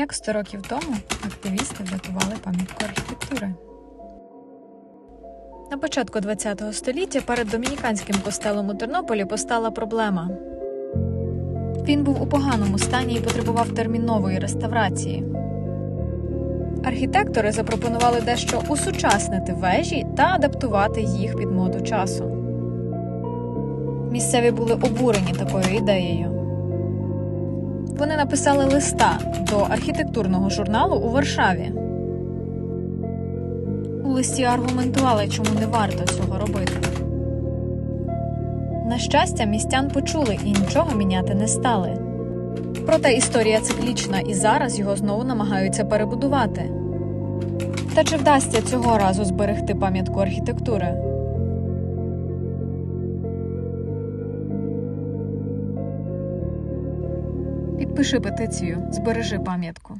Як 100 років тому активісти врятували пам'ятку архітектури. На початку ХХ століття перед домініканським костелом у Тернополі постала проблема. Він був у поганому стані і потребував термінової реставрації. Архітектори запропонували дещо усучаснити вежі та адаптувати їх під моду часу. Місцеві були обурені такою ідеєю. Вони написали листа до архітектурного журналу у Варшаві. У листі аргументували, чому не варто цього робити. На щастя, містян почули і нічого міняти не стали. Проте історія циклічна, і зараз його знову намагаються перебудувати. Та чи вдасться цього разу зберегти пам'ятку архітектури? Підпиши петицію, збережи пам'ятку.